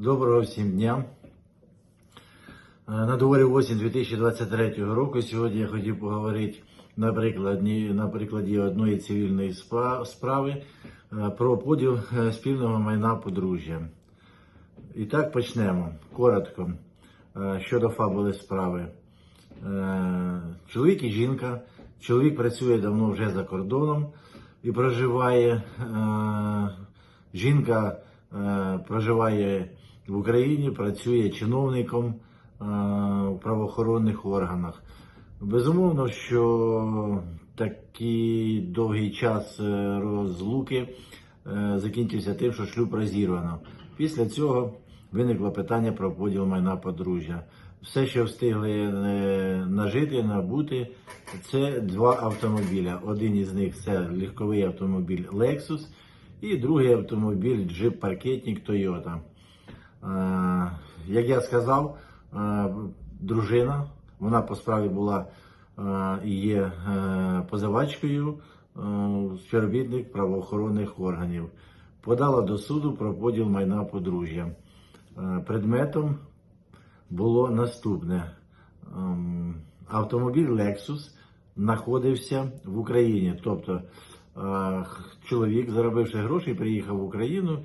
Доброго всім дня. Е, На дворі осінь 2023 року. Сьогодні я хотів поговорити на прикладі, на прикладі одної цивільної справи е, про поділ е, спільного майна подружжя. І так почнемо. Коротко щодо фабули справи. Чоловік і жінка. Чоловік працює давно вже за кордоном і проживає. Жінка проживає в Україні, працює чиновником е, в правоохоронних органах. Безумовно, що такий довгий час е, розлуки е, закінчився тим, що шлюб розірвано. Після цього виникло питання про поділ майна подружжя. Все, що встигли нажити, набути, це два автомобіля. Один із них це легковий автомобіль Lexus, і другий автомобіль Parketник Toyota. Е, Як я сказав, е, дружина, вона по справі була е, і є позивачкою, співробітник правоохоронних органів. Подала до суду про поділ майна подружжя. Предметом було наступне. Ем, Автомобіль Lexus знаходився в Україні. Тобто чоловік, заробивши гроші, приїхав в Україну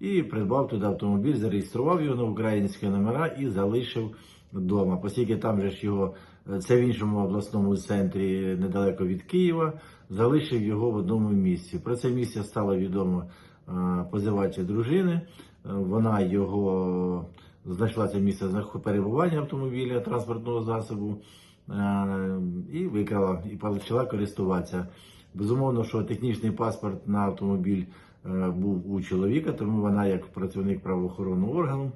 і придбав туди автомобіль, зареєстрував його на українські номера і залишив вдома. Оскільки там же ж його, е, це в іншому обласному центрі недалеко від Києва, залишив його в одному місці. Про це місце стало відомо е, позивачі дружини. Е, Вона його знайшла це місце перебування автомобіля транспортного засобу е, і викрала і почала користуватися. Безумовно, що технічний паспорт на автомобіль е, був у чоловіка, тому вона, як працівник правоохоронного органу,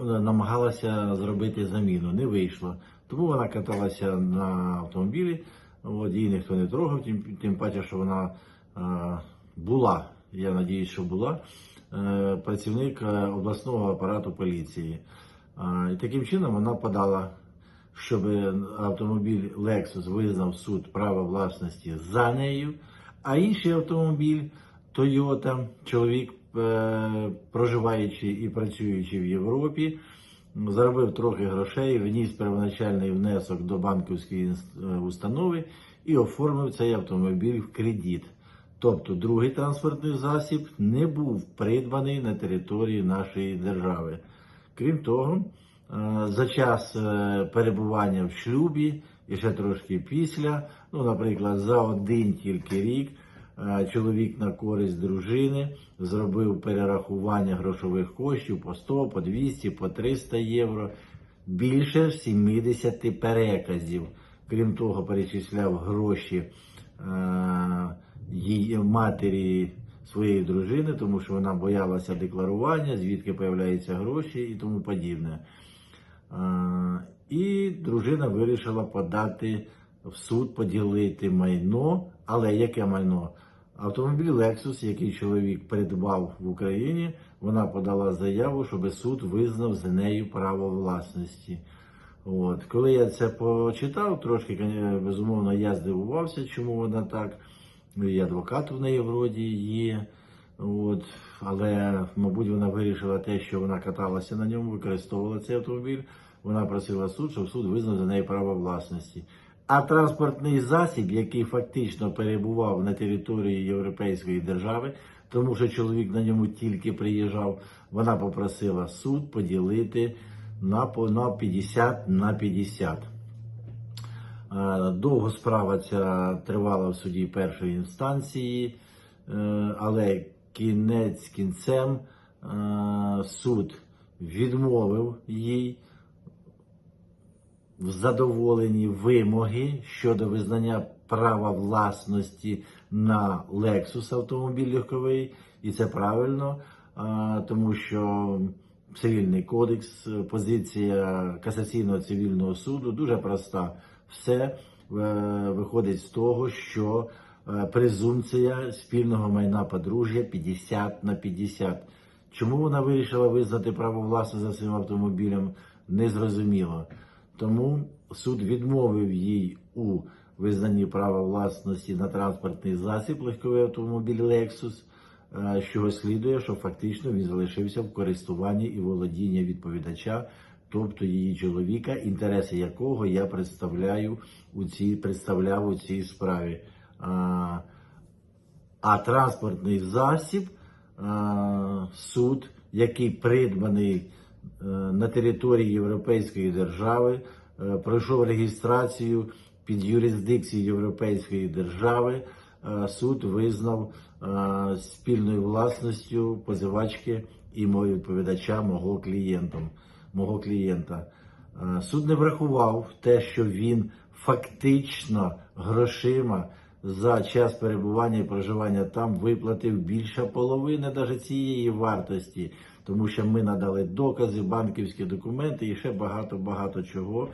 намагалася зробити заміну. Не вийшло. Тому вона каталася на автомобілі, от, її ніхто не трогав, тим, тим паче, що вона е, була, я надіюсь, що була, е, працівник е, обласного апарату поліції. І таким чином вона подала, щоб автомобіль Lexus визнав суд право власності за нею, а інший автомобіль Toyota, чоловік, е, проживаючи і працюючи в Європі, заробив трохи грошей, вніс первоначальний внесок до банківської е, установи і оформив цей автомобіль в кредит. Тобто другий транспортний засіб не був придбаний на території нашої держави. Крім того, е, за час перебування в шлюбі і ще трошки після, ну, наприклад, за один тільки рік, е, чоловік на користь дружини зробив перерахування грошових коштів по 100, по 200, по 300 євро, більше 70 переказів. Крім того, перечисляв гроші е, її матері своєї дружини, тому що вона боялася декларування, звідки появляються гроші і тому подібне. Е, І дружина вирішила подати в суд, поділити майно. Але яке майно? Автомобіль Lexus, який чоловік придбав в Україні, вона подала заяву, щоб суд визнав за нею право власності. От. Коли я це почитав, трошки, безумовно, я здивувався, чому вона так. Ну, І адвокат в неї вроді є. От. Але, мабуть, вона вирішила те, що вона каталася на ньому, використовувала цей автомобіль. Вона просила суд, щоб суд визнав за неї право власності. А транспортний засіб, який фактично перебував на території Європейської держави, тому що чоловік на ньому тільки приїжджав, вона попросила суд поділити на, по- 50 на 50. Е, Довго справа ця тривала в суді першої інстанції, е, але кінець кінцем е, суд відмовив їй в задоволенні вимоги щодо визнання права власності на Lexus автомобіль легковий, і це правильно, тому що цивільний кодекс, позиція касаційного цивільного суду дуже проста. Все е, виходить з того, що е, презумпція спільного майна подружжя 50 на 50. Чому вона вирішила визнати право власності за цим автомобілем, незрозуміло. Тому суд відмовив їй у визнанні права власності на транспортний засіб легковий автомобіль Lexus. е, з чого слідує, що фактично він залишився в користуванні і володінні відповідача, тобто її чоловіка, інтереси якого я представляю у цій представляв у цій справі. А, а транспортний засіб, а, суд, який придбаний е, на території Європейської держави, е, пройшов реєстрацію під юрисдикцією Європейської держави. е, Суд визнав е, спільною власністю позивачки і мого відповідача мого клієнтом, мого клієнта. Е, Суд не врахував те, що він фактично грошима за час перебування і проживання там виплатив більше половини навіть цієї вартості, тому що ми надали докази, банківські документи і ще багато-багато чого,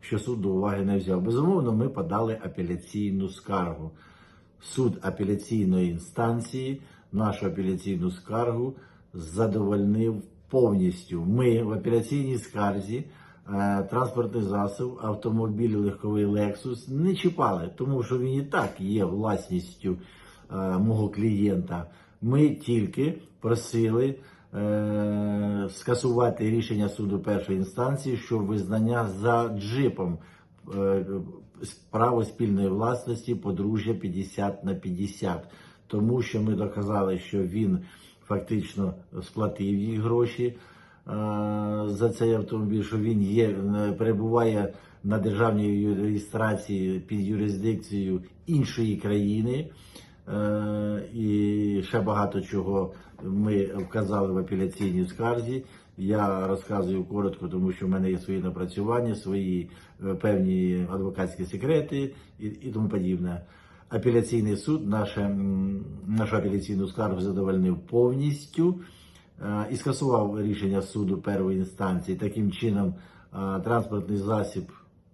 що суд до уваги не взяв. Безумовно, ми подали апеляційну скаргу. Суд апеляційної інстанції нашу апеляційну скаргу задовольнив повністю. Ми в апеляційній скарзі транспортний засіб, автомобіль легковий Lexus не чіпали, тому що він і так є власністю е, мого клієнта. Ми тільки просили е, скасувати рішення суду першої інстанції, що визнання за джипом е, право спільної власності подружжя 50 на 50, тому що ми доказали, що він фактично сплатив їх гроші е, за цей автомобіль, що він є, е, перебуває на державній реєстрації під юрисдикцією іншої країни. Е, і ще багато чого ми вказали в апеляційній скарзі. Я розказую коротко, тому що в мене є свої напрацювання, свої е, певні адвокатські секрети і, тому подібне. Апеляційний суд наше, нашу апеляційну скаргу задовольнив повністю е, і скасував рішення суду першої інстанції. Таким чином, е, транспортний засіб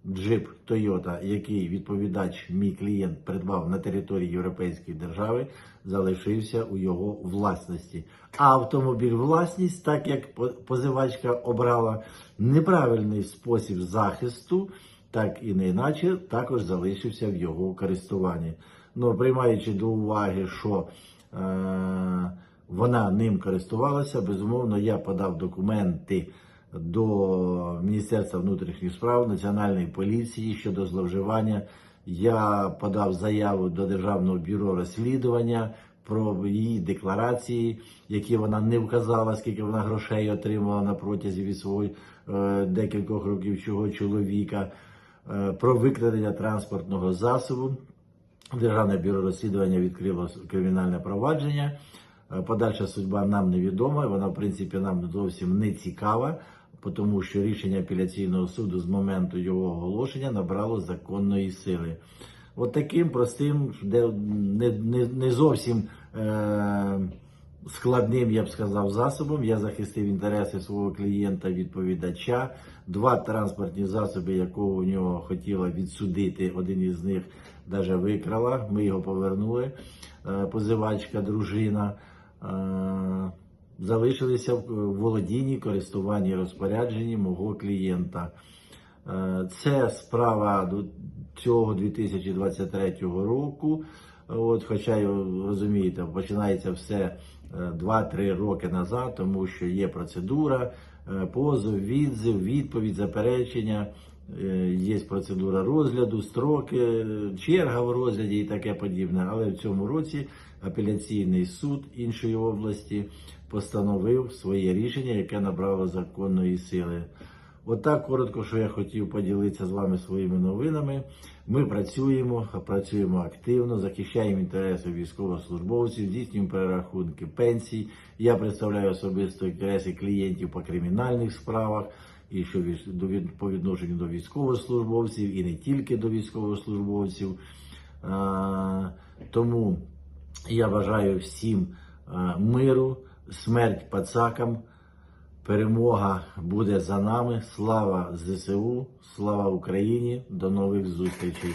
джип Toyota, який відповідач, мій клієнт придбав на території Європейської держави, залишився у його власності. А автомобіль власність, так як позивачка обрала неправильний спосіб захисту, так і не іначе, також залишився в його користуванні. Ну, приймаючи до уваги, що е, вона ним користувалася, безумовно, я подав документи до Міністерства внутрішніх справ Національної поліції щодо зловживання. Я подав заяву до Державного бюро розслідування про її декларації, які вона не вказала, скільки вона грошей отримала на протязі від свого е, декількох років чого чоловіка, е, про викрадення транспортного засобу. Державне бюро розслідування відкрило кримінальне провадження. Е, Подальша судьба нам невідома. Вона, в принципі, нам зовсім не цікава, тому що рішення апеляційного суду з моменту його оголошення набрало законної сили. От таким простим, де не, не, не зовсім е, складним, я б сказав, засобом. Я захистив інтереси свого клієнта відповідача. Два транспортні засоби, якого у нього хотіла відсудити, один із них навіть викрала. Ми його повернули. Е, позивачка, дружина. Е, залишилися в володінні, користуванні, розпорядженні мого клієнта. Е, Це справа до цього 2023 року. От, хоча розумієте, починається все е, 2-3 роки назад, тому що є процедура, е, позов, відзив, відповідь, заперечення, е, є процедура розгляду, строки, е, черга в розгляді і таке подібне. Але в цьому році апеляційний суд іншої області постановив своє рішення, яке набрало законної сили. Отак коротко, що я хотів поділитися з вами своїми новинами. Ми працюємо, працюємо активно, захищаємо інтереси військовослужбовців, здійснюємо перерахунки пенсій. Я представляю особисто інтереси клієнтів по кримінальних справах і що по відношенню до військовослужбовців, і не тільки до військовослужбовців. Тому я бажаю всім миру, смерть пацакам. Перемога буде за нами. Слава ЗСУ, слава Україні. До нових зустрічей.